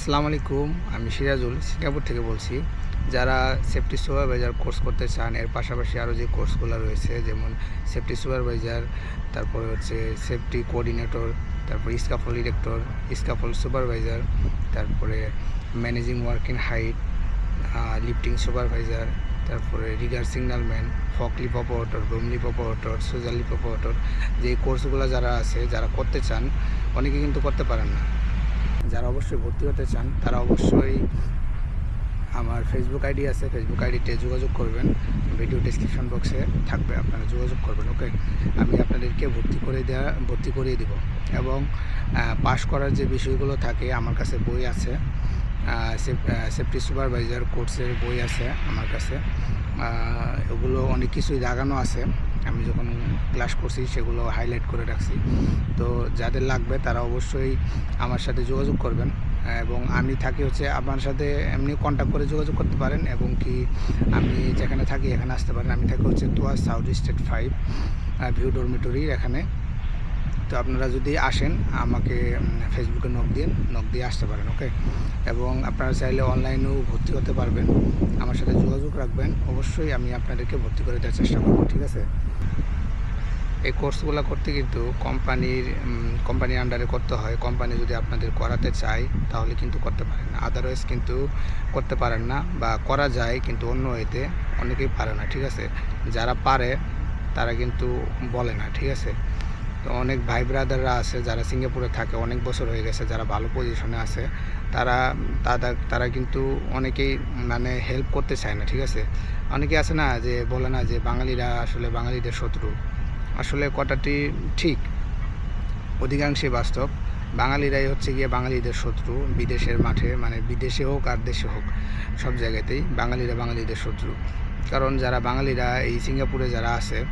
আসসালামু আলাইকুম, আমি সিরাজুল, সিঙ্গাপুর থেকে বলছি। যারা সেফটি সুপারভাইজার কোর্স করতে চান, এর পাশাপাশি আরও যে কোর্সগুলো রয়েছে, যেমন সেফটি সুপারভাইজার তারপরে হচ্ছে সেফটি কোঅর্ডিনেটর তারপর স্কাফল ডিরেক্টর স্কাফল সুপারভাইজার তারপরে managing working height lifting supervisor তারপরে rigger signalman forklift operator boom lift operator scissor lift operator যে কোর্সগুলো যারা আছে, যারা করতে চান, অনেকে কিন্তু করতে পারেন না। যারা অবশ্যই ভর্তি হতে চান, তারা অবশ্যই আমার ফেসবুক আইডি আছে। ফেসবুক আইডিতে যোগাযোগ করবেন। ভিডিও ডিসক্রিপশন বক্সে থাকবে, আপনারা যোগাযোগ করবেন ওকে আমি আপনাদেরকে ভর্তি করে দেওয়া ভর্তি করিয়ে দিব। এবং পাশ করার যে বিষয়গুলো থাকে, আমার কাছে বই আছে। সেফটি সুপারভাইজার কোর্সের বই আছে আমার কাছে। ওগুলো অনেক কিছুই দাগানো আছে। আমি যখন ক্লাস করছি, সেগুলো হাইলাইট করে রাখছি। তো যাদের লাগবে, তারা অবশ্যই আমার সাথে যোগাযোগ করবেন এবং আমি থাকি হচ্ছে, আপনার সাথে এমনি কন্ট্যাক্ট করে যোগাযোগ করতে পারেন এবং কি আমি যেখানে থাকি, এখানে আসতে পারেন। আমি থাকি হচ্ছে Tuas south street five view ডরমিটরির এখানে। তো আপনারা যদি আসেন, আমাকে ফেসবুকে নক দিন নক দিয়ে আসতে পারেন ওকে এবং আপনারা চাইলে অনলাইনেও ভর্তি হতে পারবেন। আমার সাথে যোগাযোগ রাখবেন। অবশ্যই আমি আপনাদেরকে ভর্তি করে দেওয়ার চেষ্টা করব, ঠিক আছে? এই কোর্সগুলো করতে কিন্তু কোম্পানির কোম্পানির আন্ডারে করতে হয়। কোম্পানি যদি আপনাদের করাতে চায়, তাহলে কিন্তু করতে পারেন। আদারওয়াইজ কিন্তু করতে পারেন না বা করা যায়, কিন্তু অন্য এতে অনেকেই পারে না, ঠিক আছে? যারা পারে, তারা কিন্তু বলে না, ঠিক আছে? তো অনেক ভাই ব্রাদাররা আছে যারা সিঙ্গাপুরে থাকে, অনেক বছর হয়ে গেছে যারা ভালো পজিশনে আছে। তারা তারা তারা কিন্তু অনেকেই মানে হেল্প করতে চায় না, ঠিক আছে? অনেকে আছে না যে বলে না যে বাঙালিরা আসলে বাঙালিদের শত্রু। আসলে কথাটি ঠিক। অধিকাংশই বাস্তব। বাঙালিরাই হচ্ছে গিয়ে বাঙালিদের শত্রু, বিদেশের মাঠে মানে বিদেশে হোক আর দেশে হোক, সব জায়গাতেই বাঙালিরা বাঙালিদের শত্রু। কারণ যারা বাঙালিরা এই সিঙ্গাপুরে যারা আছে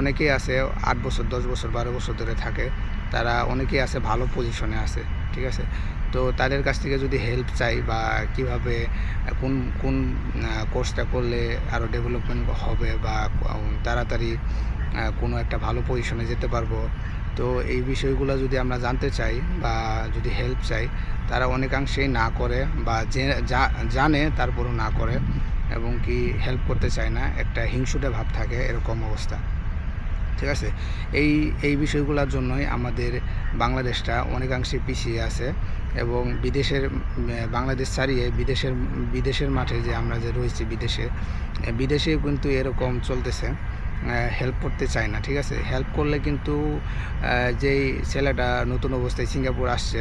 অনেকেই আছে, আট বছর, দশ বছর, বারো বছর ধরে থাকে। তারা অনেকেই আছে ভালো পজিশনে আছে, ঠিক আছে? তো তাদের কাছ থেকে যদি হেল্প চাই বা কীভাবে, কোন কোন কোর্সটা করলে আরও ডেভেলপমেন্ট হবে বা তাড়াতাড়ি কোনো একটা ভালো পজিশনে যেতে পারব? তো এই বিষয়গুলো যদি আমরা জানতে চাই বা যদি হেল্প চাই, তারা অনেকাংশেই না করে বা জানে তারপরও না করে এবং কি হেল্প করতে চায় না, একটা হিংসুটে ভাব থাকে, এরকম অবস্থা। ঠিক আছে? এই এই বিষয়গুলোর জন্যই আমাদের বাংলাদেশটা অনেকাংশে পিছিয়ে আছে এবং বিদেশের বাংলাদেশ ছাড়িয়ে বিদেশের বিদেশের মাঠে যে আমরা যে রয়েছি বিদেশে, বিদেশেও কিন্তু এরকম চলতেছে হেল্প করতে চায় না, ঠিক আছে? হেল্প করলে কিন্তু যেই ছেলেটা নতুন অবস্থায় সিঙ্গাপুর আসছে,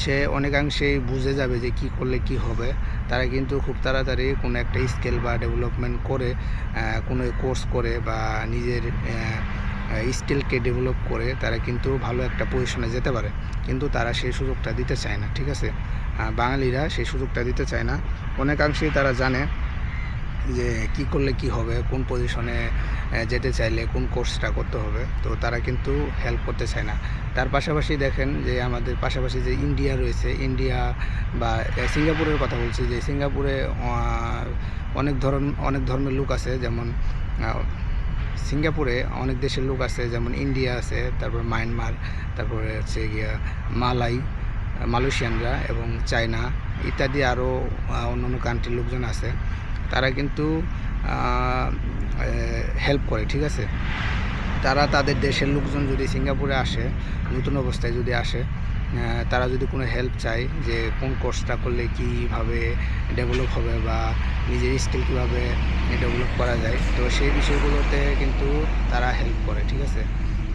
সে অনেকাংশেই বুঝে যাবে যে কি করলে কি হবে। তারা কিন্তু খুব তাড়াতাড়ি কোনো একটা স্কেল বা ডেভেলপমেন্ট করে কোনো কোর্স করে বা নিজের স্কিলকে ডেভেলপ করে তারা কিন্তু ভালো একটা পজিশনে যেতে পারে। কিন্তু তারা সেই সুযোগটা দিতে চায় না, ঠিক আছে? বাঙালিরা সেই সুযোগটা দিতে চায় না। অনেকাংশেই তারা জানে যে কি করলে কি হবে, কোন পজিশনে যেতে চাইলে কোন কোর্সটা করতে হবে। তো তারা কিন্তু হেল্প করতে চায় না। তার পাশাপাশি দেখেন যে আমাদের পাশাপাশি যে ইন্ডিয়া রয়েছে ইন্ডিয়া বা সিঙ্গাপুরের কথা বলছি যে সিঙ্গাপুরে অনেক ধরন, অনেক ধর্মের লোক আছে। যেমন সিঙ্গাপুরে অনেক দেশের লোক আছে, যেমন ইন্ডিয়া আছে, তারপর মায়ানমার, তারপরে হচ্ছে গিয়া মালাই মালয়েশিয়ানরা এবং চায়না ইত্যাদি আরও অন্য অন্য কান্ট্রির লোকজন আছে। তারা কিন্তু হেল্প করে, ঠিক আছে? তারা তাদের দেশের লোকজন যদি সিঙ্গাপুরে আসে, নতুন অবস্থায় যদি আসে তারা যদি কোনো হেল্প চায় যে কোন কোর্সটা করলে কীভাবে ডেভেলপ হবে বা নিজের স্কিল কীভাবে ডেভেলপ করা যায়, তো সেই বিষয়গুলোতে কিন্তু তারা হেল্প করে, ঠিক আছে?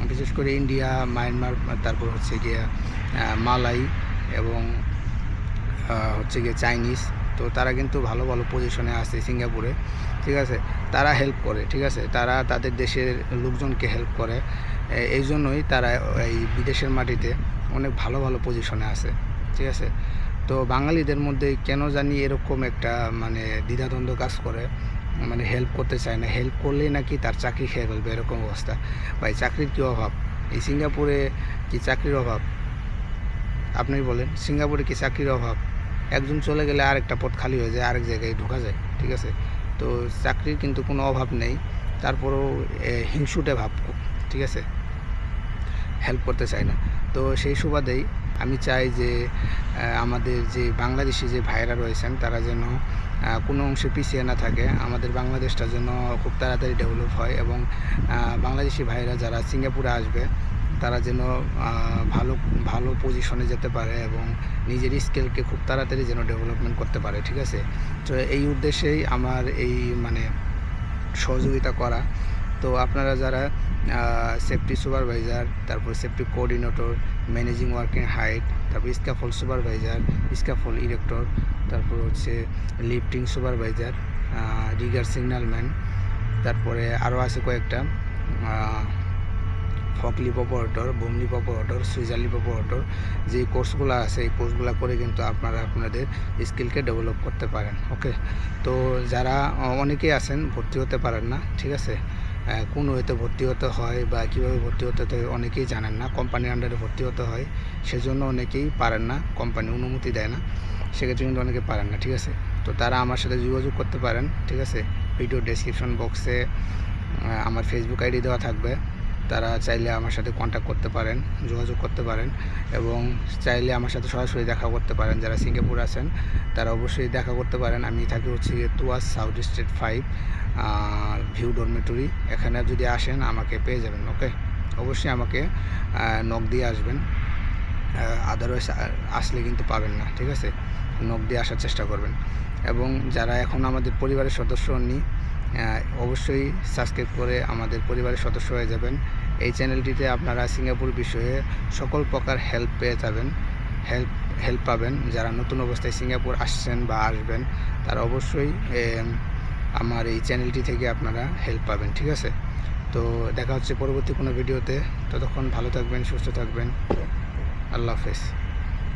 বিশেষ করে ইন্ডিয়া মায়ানমার তারপর হচ্ছে গিয়ে মালাই এবং হচ্ছে গিয়ে চাইনিজ তো তারা কিন্তু ভালো ভালো পজিশনে আছে সিঙ্গাপুরে, ঠিক আছে? তারা হেল্প করে, ঠিক আছে? তারা তাদের দেশের লোকজনকে হেল্প করে। এই জন্যই তারা এই বিদেশের মাটিতে অনেক ভালো ভালো পজিশনে আছে, ঠিক আছে? তো বাঙালিদের মধ্যে কেন জানি এরকম একটা মানে দ্বিধাদ্বন্দ্ব কাজ করে মানে হেল্প করতে চায় না। হেল্প করলেই নাকি তার চাকরি খেয়ে ফেলবে, এরকম অবস্থা। ভাই, চাকরির কী অভাব? এই সিঙ্গাপুরে কি চাকরির অভাব? আপনি বলেন, সিঙ্গাপুরে কি চাকরির অভাব? একজন চলে গেলে আরেকটা পথ খালি হয়ে যায়, আরেক জায়গায় ঢোকা যায়, ঠিক আছে? তো চাকরির কিন্তু কোনো অভাব নেই, তারপরেও হিংসুটে ভাব ঠিক আছে? হেল্প করতে চায় না। তো সেই সুবাদেই আমি চাই যে আমাদের যে বাংলাদেশি যে ভাইরা রয়েছেন, তারা যেন কোনো অংশে পিছিয়ে না থাকে, আমাদের বাংলাদেশটা যেন খুব তাড়াতাড়ি ডেভেলপ হয় এবং বাংলাদেশি ভাইরা যারা সিঙ্গাপুরে আসবে তারা যেন ভালো ভালো পজিশনে যেতে পারে এবং নিজের স্কিলকে খুব তাড়াতাড়ি যেন ডেভেলপমেন্ট করতে পারে, ঠিক আছে? তো এই উদ্দেশ্যেই আমার এই মানে সহযোগিতা করা। তো আপনারা যারা সেফটি সুপারভাইজার তারপর safety coordinator managing working height তারপর স্ক্যাফল সুপারভাইজার স্ক্যাফল ইরেক্টর তারপর হচ্ছে লিফটিং সুপারভাইজার রিগার সিগন্যালম্যান তারপরে আরও আছে কয়েকটা forklift operator boom lift operator scissor lift operator যে কোর্সগুলো আছে এই কোর্সগুলো করে কিন্তু আপনারা আপনাদের স্কিলকে ডেভেলপ করতে পারেন, ওকে? তো যারা অনেকেই আছেন, ভর্তি হতে পারেন না, ঠিক আছে? কোন ওয়েতে ভর্তি হতে হয় বা কীভাবে ভর্তি হতে হয় অনেকেই জানেন না কোম্পানির আন্ডারে ভর্তি হতে হয়, সেজন্য অনেকেই পারেন না, কোম্পানি অনুমতি দেয় না, সেক্ষেত্রে কিন্তু অনেকে পারেন না, ঠিক আছে? তো তারা আমার সাথে যোগাযোগ করতে পারেন, ঠিক আছে? ভিডিও ডেসক্রিপশন বক্সে আমার ফেসবুক আইডি দেওয়া থাকবে। তারা চাইলে আমার সাথে কন্ট্যাক্ট করতে পারেন যোগাযোগ করতে পারেন এবং চাইলে আমার সাথে সরাসরি দেখা করতে পারেন। যারা সিঙ্গাপুর আছেন তারা অবশ্যই দেখা করতে পারেন। আমি থাকি হচ্ছে Tuas south street five view dormitory এখানে যদি আসেন আমাকে পেয়ে যাবেন ওকে অবশ্যই আমাকে নখ দিয়ে আসবেন। আদারওয়াইজ আসলে কিন্তু পাবেন না ঠিক আছে? নখ দিয়ে আসার চেষ্টা করবেন। এবং যারা এখন আমাদের পরিবারের সদস্য আহ, অবশ্যই সাবস্ক্রাইব করে আমাদের পরিবারের সদস্য হয়ে যাবেন। এই চ্যানেলটিতে আপনারা সিঙ্গাপুর বিষয়ে সকল প্রকার হেল্প পেয়ে যাবেন। হেল্প হেল্প পাবেন। যারা নতুন অবস্থায় সিঙ্গাপুর আসছেন বা আসবেন, তারা অবশ্যই আমার এই চ্যানেলটি থেকে আপনারা হেল্প পাবেন, ঠিক আছে? তো দেখা হচ্ছে পরবর্তী কোনো ভিডিওতে ততক্ষণ ভালো থাকবেন, সুস্থ থাকবেন। আল্লাহ হাফেজ।